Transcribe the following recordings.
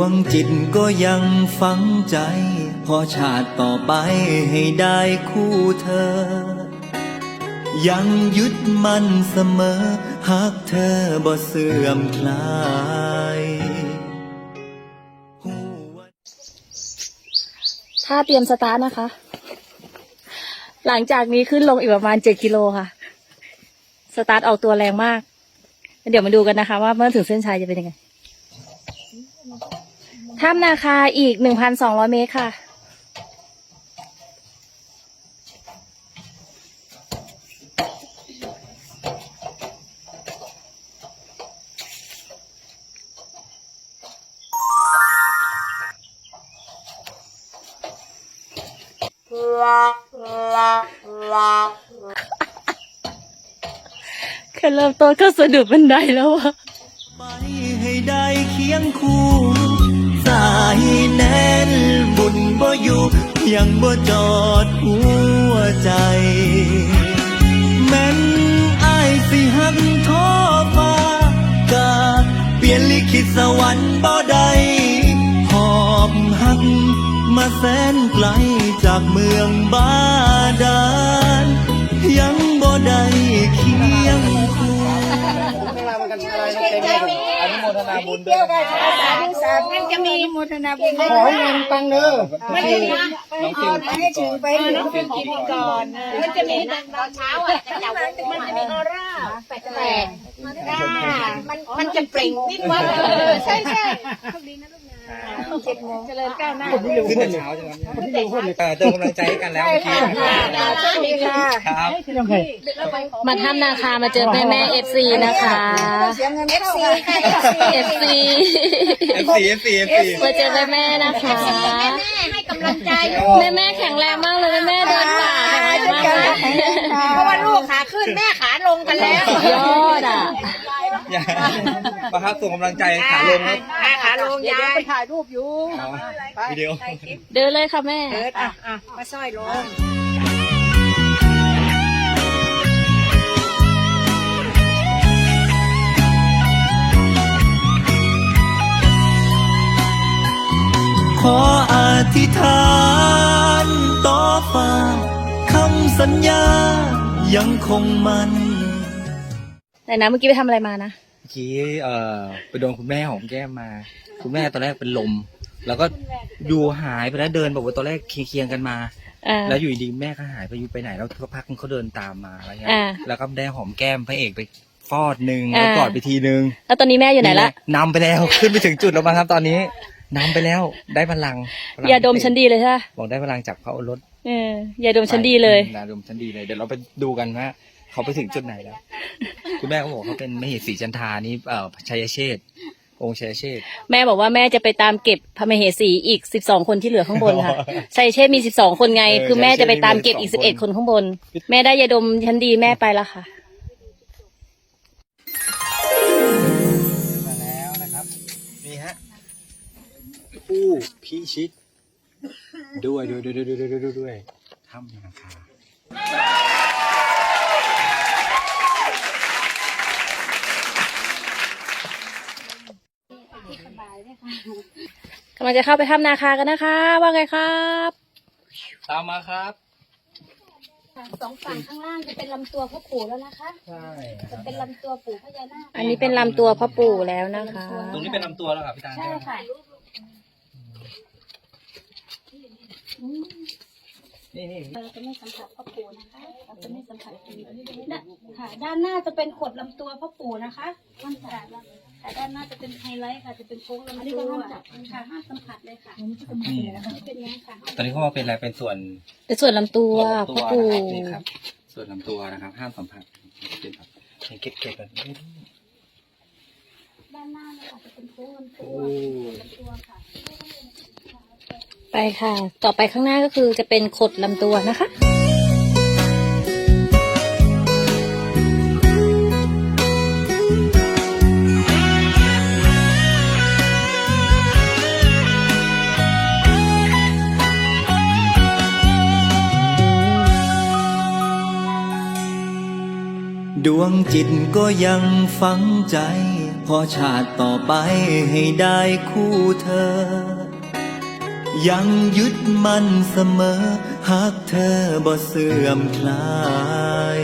วงจิตก็ยังฝังใจ พอชาติต่อไปให้ได้คู่เธอ ยังยึดมั่นเสมอ หากเธอบ่เสื่อมคลายถ้าเตรียมสตาร์ทนะคะ หลังจากนี้ขึ้นลงอีกประมาณเจ็ดกิโลค่ะ สตาร์ทออกตัวแรงมาก เดี๋ยวมาดูกันนะคะ ว่าเมื่อถึงเส้นชัยจะเป็นยังไง ถ้ำนาคาอีกหนึ่งพันสองร้อยเมตรค่ะ แค่เริ่มต้นก็สะดุดบันไดแล้วอะ ไปให้ได้เคียงคู่สายแน่นบุญบ่อยู่ยังบ่จอดหัวใจแม้นอายสิหักท้อฟ้ากาเปลี่ยนลิขิตสวรรค์บ่ได้หอบหักมาแสนไกลจากเมืองบาดาลยังบ่ได้เคียงคู่อนุโมทนา บุญด้วยนะครับมันจะมีโมทนาบุญขอให้เงินปังเด้อมันจะมีน้องฟิวให้ถึงไปถึงน้องฟิวกินก่อนมันจะมีตอนเช้าอะจะจับมันจะมีออร่าแปลกๆจ้ามันมันจะเปล่งนิดว่าเออใช่ใช่ เจ็ดโมงเจริญก้าวหน้าขึ้นแต่เช้าจังครับเออเติมกำลังใจให้กันแล้วเมื่อกี้สวัสดีค่ะครับมาถ้ำนาคามาเจอแม่แม่เอฟซีนะคะเสียเงินเอฟซีค่ะเอฟซี F4 F4 F4 มาเจอแม่แม่นะคะแม่ให้กำลังใจแม่แม่แข็งแรงมากเลยแม่แม่เดินป่าแข็งแรงมากเลยเพราะว่าลูกขาขึ้นแม่ขาลงกันแล้วยอดอะ อย่าประครับส่งกำลังใจขาลงครับขาลงยายไปถ่ายรูปอยู่อ๋อวิดีโอเดินเลยค่ะแม่เอิร์ดอะอะมาสร้อยลงขออธิษฐานต่อฟ้าคำสัญญายังคงมัน ไหนนะเมื่อกี้ไปทำอะไรมานะเมื่อกี้เอ่อไปโดนคุณแม่หอมแก้มมา คุณแม่ตอนแรกเป็นลม แล้วก็อยู่หายไปแล้วเดินบอกว่าตอนแรกเคียงๆกันมา อ่า แล้วอยู่ดีๆแม่ก็หายไปอยู่ไปไหนแล้วสักพักนึงเขาเดินตามมาอะไรเงี้ยอ่าแล้วก็ได้หอมแก้มพระเอกไปฟอดหนึ่งอ่า แล้วกอดไปทีนึงแล้วตอนนี้แม่อยู่ไหนละนำไปแล้วขึ้นไปถึงจุดแล้วมั้งครับ ตอนนี้นำไปแล้วได้พลังพลังยาดมชั้นดีเลยใช่ไหมบอกได้พลังจากเขาเอารถเออยาดมชั้นดีเลยยาดมชั้นดีเลย เดี๋ยวเราไปดูกันว่า เขาไปถึงจุดไหนแล้ว คุณแม่เขาบอกเขาเป็นมเหสีจันทานี้เอ่อชัยเชษองชัยเชษแม่บอกว่าแม่จะไปตามเก็บพระมเหสีอีกสิบสองคนที่เหลือข้างบนค่ะ ชัยเชษมีสิบสองคนไงคือแม่จะไปตามเก็บอีกสิบเอ็ดคนข้างบน แม่ได้ยาดมชั้นดีแม่ไปแล้วค่ะ มาแล้วนะครับ นี่ฮะผู้พิชิต ด้วยด้วยด้วยด้วยด้วยด้วยด้วยถ้ำนาคา กำลังจะเข้าไปถ้ำนาคากันนะคะ ว่าไงครับตามมาครับ สองฝั่งข้างล่างจะเป็นลำตัวพ่อปู่แล้วนะคะ ใช่คจะรับเป็นลำตัวปู่พญานาคอันนี้เป็นลำตัวพ่อปู่แล้วนะคะ ตรงนี้เป็นลำตัวแล้วครับพี่ตาลใช่ไหมค่ะนี่นี่เราจะไม่สัมผัสพ่อปู่นะคะเราจะไม่สัมผัสปู่ด้านค่ะ ด้านหน้าจะเป็นขดลำตัวพ่อปู่นะคะมันค่ะ แต่ด้านหน้าจะเป็นไฮไลท์ค่ะจะเป็นโค้งลำตัวค่ะห้ามสัมผัสเลยค่ะนี่นะครับไม่เป็นอย่างนี้ค่ะตอนนี้เขาว่าเป็นอะไรเป็นส่วนเป็นส่วนลำตัวลำพ่อตัวปู่นะครับนี่ครับ ส่วนลำตัวนะครับ ห้ามสัมผัสเป็นแบบเป็นเก็บๆแบบนี้ด้านหน้านะคะจะเป็นโค้งลำตัโอ้วลำตัวค่ะไปค่ะ ต่อไปข้างหน้าก็คือจะเป็นขดลำตัวนะคะ ดวงจิตก็ยังฝังใจ พอชาติต่อไปให้ได้คู่เธอ ยังยึดมั่นเสมอ หากเธอบ่เสื่อมคลาย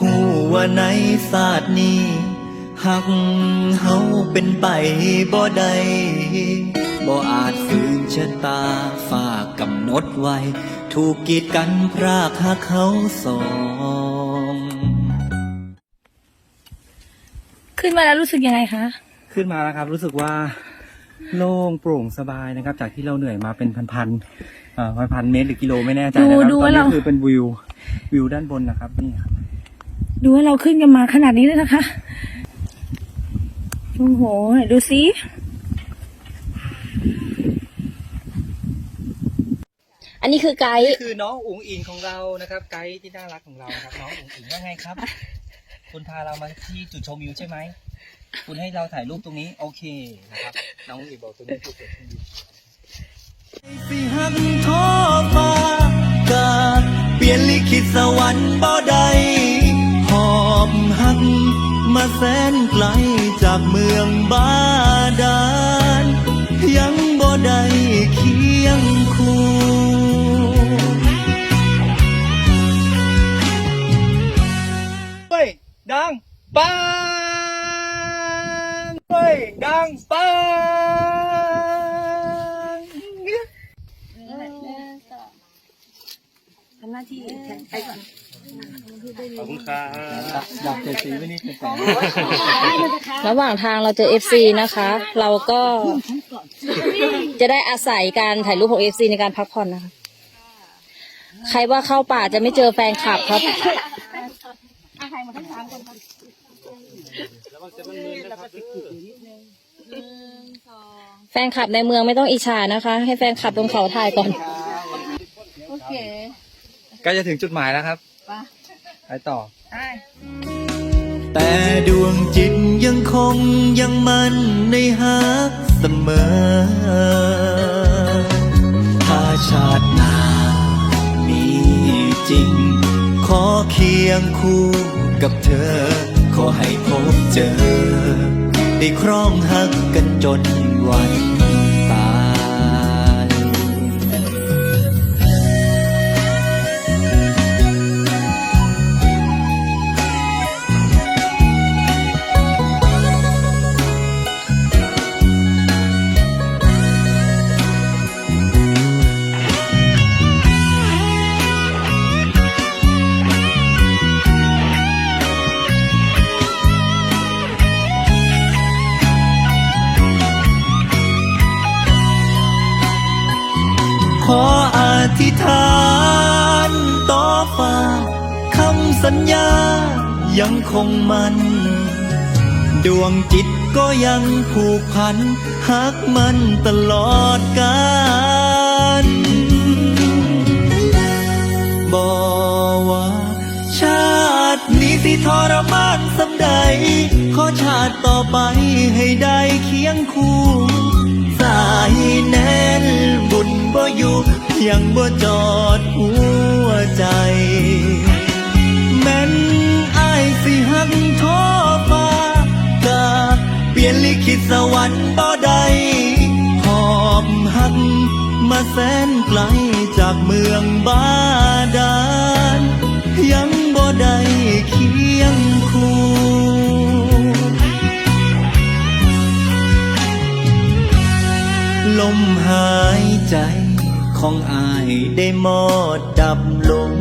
หูว่าในศาสตร์นี้หักเฮาเป็นไปบ่ได้บ่อาจฝืนชะตาฝากกำหนดไว้ ถูกกีดกันพรากหักเขาสอง ขึ้นมาแล้วรู้สึกยังไงคะ ขึ้นมาแล้วครับรู้สึกว่าโล่งโปร่งสบายนะครับ จากที่เราเหนื่อยมาเป็นพันๆเอ่อพันๆเมตรหรือกิโลไม่แน่ใจนะครับดูดูตอนว่านี้เรา คือเป็นวิววิวด้านบนนะครับนี่ครับดูว่าเราขึ้นกันมาขนาดนี้เลยนะคะ โอ้โห ดูสิ อันนี้คือไกด์ นี่คือน้องอุ๋งอิงของเรานะครับ ไกด์ที่น่ารักของเรานะครับ น้องอุ๋งอิงว่าไงครับ คุณพาเรามาที่จุดชมวิวใช่ไหม คุณให้เราถ่ายรูปตรงนี้ โอเคนะครับ น้องอุ๋งอิงบอกตรงนี้คือจุดชมวิวสิหักท้อฟ้ากาเปลี่ยนลิขิตสวรรค์บ่ได้หอบหักมาแสนไกลจากเมืองบาดาลยังบ่ได้เคียงคู่ งปังทำหน้าที่ไปก่อนขอบคุณครับเจสีไม่นี่เป็นแสนระหว่างทางเราเจอ FC นะคะ เราก็จะได้อาศัยการถ่ายรูปของ FC ในการพักผ่อนนะคะ ใครว่าเข้าป่าจะไม่เจอแฟนคลับครับ แฟนคลับในเมืองไม่ต้องอิจฉานะคะ ให้แฟนคลับตรงเขาถ่ายก่อน โอเคใกล้จะถึงจุดหมายแล้วครับไปต่อแต่ดวงจิตยังคงยังมันในฮักเสมอ ถ้าชาติหน้ามีจริง ขอเคียงคู่กับเธอ ขอให้พบเจอ ได้ครองหักกันจนวัน ยังคงมัน ดวงจิตก็ยังผูกพันหักมันตลอดกาลบอกว่าชาตินี้สิทรมานสำใด ขอชาติต่อไปให้ได้เคียงคู่สายแน่นบุญบ่อยู่ยังบ่จอดหัวใจ ปลี่ยนลิขิตสวรรค์บ่ได้หอบหักมาแสนไกลจากเมืองบาดาลยังบ่ได้เคียงคู่ลมหายใจของอายได้หมดดับลง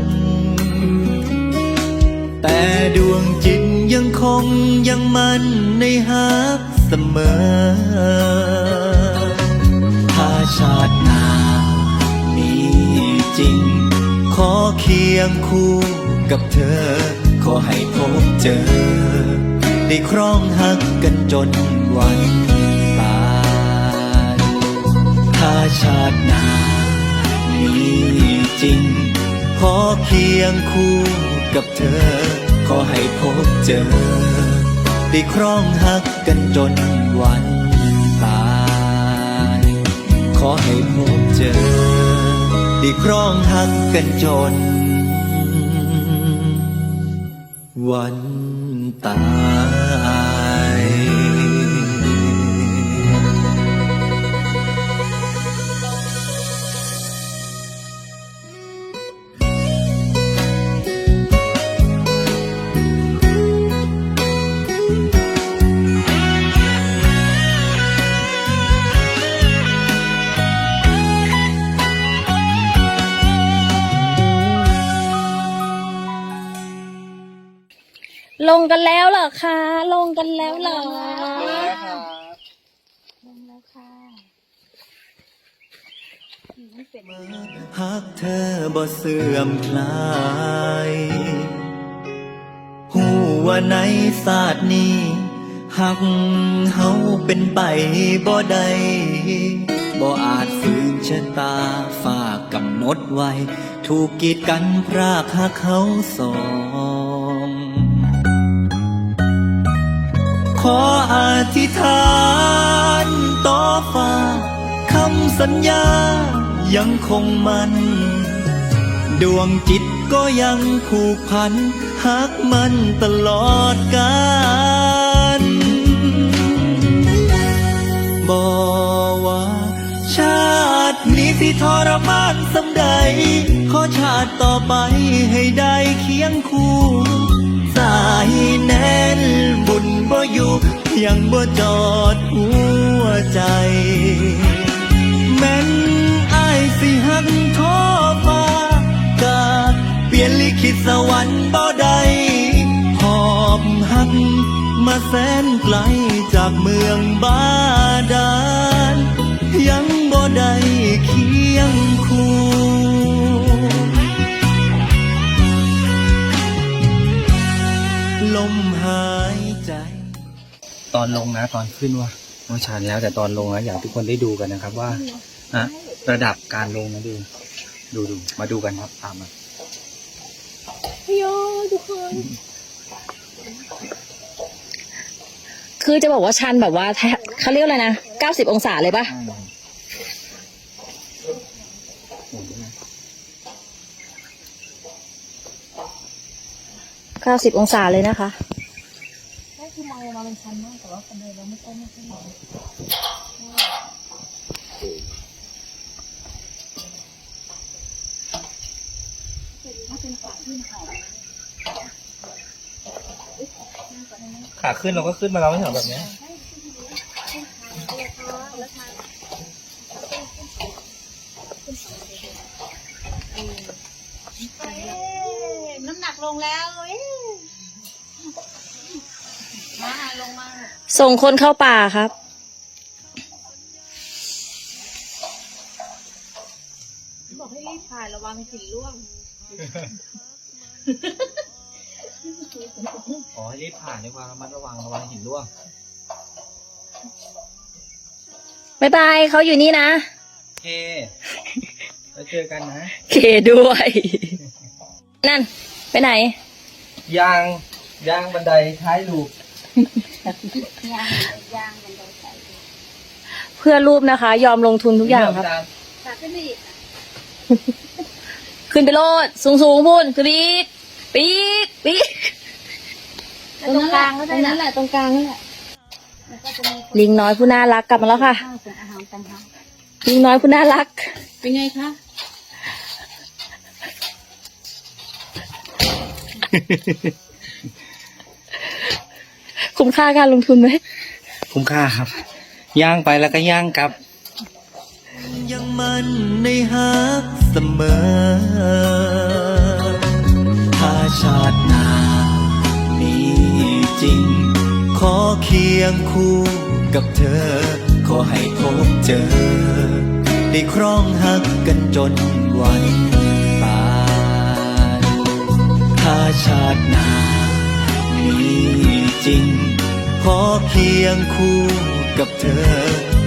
แต่ดวงจิตยังคงยังมันในฮัก มอ ถ้าชาติหน้ามีจริง ขอเคียงคู่กับเธอ ขอให้พบเจอ ได้ครองหักกันจนวันตายถ้าชาติหน้ามีจริง ขอเคียงคู่กับเธอ ขอให้พบเจอ ได้ครองหักกันจนวันตาย ขอให้พบเจอได้ครองหักกันจน วันตาย งกันแล้วเหรอคะ ลงกันแล้วเหรอหักเธอบ่เสื่อมคลายหูว่าในศาสตร์นี้หักเฮาเป็นไปบ่ได้บ่อาจฝืนชะตาฝากกำหนดไว้ ถูกกีดกันพรากหักเขาสอง ออธิษฐานต่อฟ้าคำสัญญายังคงมัน ดวงจิตก็ยังผูกพันหักมันตลอดกาลบอกว่า ชาตินี้สิทรมานสำใด ขอชาติต่อไปให้ได้เคียงคู่ายแน่นบุญบ่อยู่ยังบ่จอดหัวใจ แม่นอายสิหักโทอฟ้ากาเปลี่ยนลิขิตสวรรค์บ่ได้หอบหักมาแสนไกลจากเมืองบาดาลยังบ่ได้เคียงคู่ ตอนลงนะ ตอนขึ้นว่าว่าชันแล้วแต่ตอนลงนะอยากให้ทุกคนได้ดูกันนะครับว่าฮะระดับการลงนะดูดูดูมาดูกันครับตามมาคือจะบอกว่าชันแบบว่าแทบเขาเรียกอะไรนะ90องศาเลยปะอืมโอ้โห90องศาเลยนะคะ ขาขึ้นเราก็ขึ้นมาแล้วไม่เหรอแบบเนี้ย น้ำหนักลงแล้วเอ๊ะมาลงมา ส่งคนเข้าป่าครับ บอกให้รีบถ่ายระวังหินร่วงอ๋อให้รีบผ่านด้วยความระมัดระวังระวังหินร่วง บ๊ายบายเขาอยู่นี่นะ โอเค แล้วเจอกันนะ เคด้วย นั่น ไปไหน ยาง ยางบันไดท้ายลูก เพื่อรูปนะคะ ยอมลงทุนทุกอย่างครับขาขึ้นไปอีกขึ้นไปโลดสูงสูงๆพุ่นคือปีกปีกปีกตรงกลางก็ได้นั่นแหละตรงกลางนั่นแหละแล้วก็จะมีลิงน้อยผู้น่ารักกลับมาแล้วค่ะข้าวส่งอาหารต่างหากลิงน้อยผู้น่ารัก เป็นไงคะ คุ้มค่าการลงทุนไหมคุ้มค่าครับ ย่างไปแล้วก็ย่างกลับ ยังมันในฮักเสมอ ถ้าชาติหน้ามีจริง ขอเคียงคู่กับเธอ ขอให้พบเจอ ได้ครองหักกันจนวันตายถ้าชาติหน้า มีจริง ขอเคียงคู่กับเธอ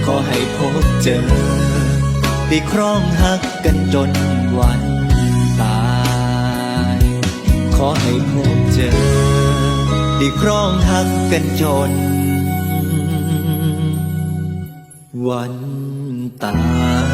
ขอให้พบเจอได้ครองหักกันจนวันตาย ขอให้พบเจอได้ครองหักกันจน วันตาย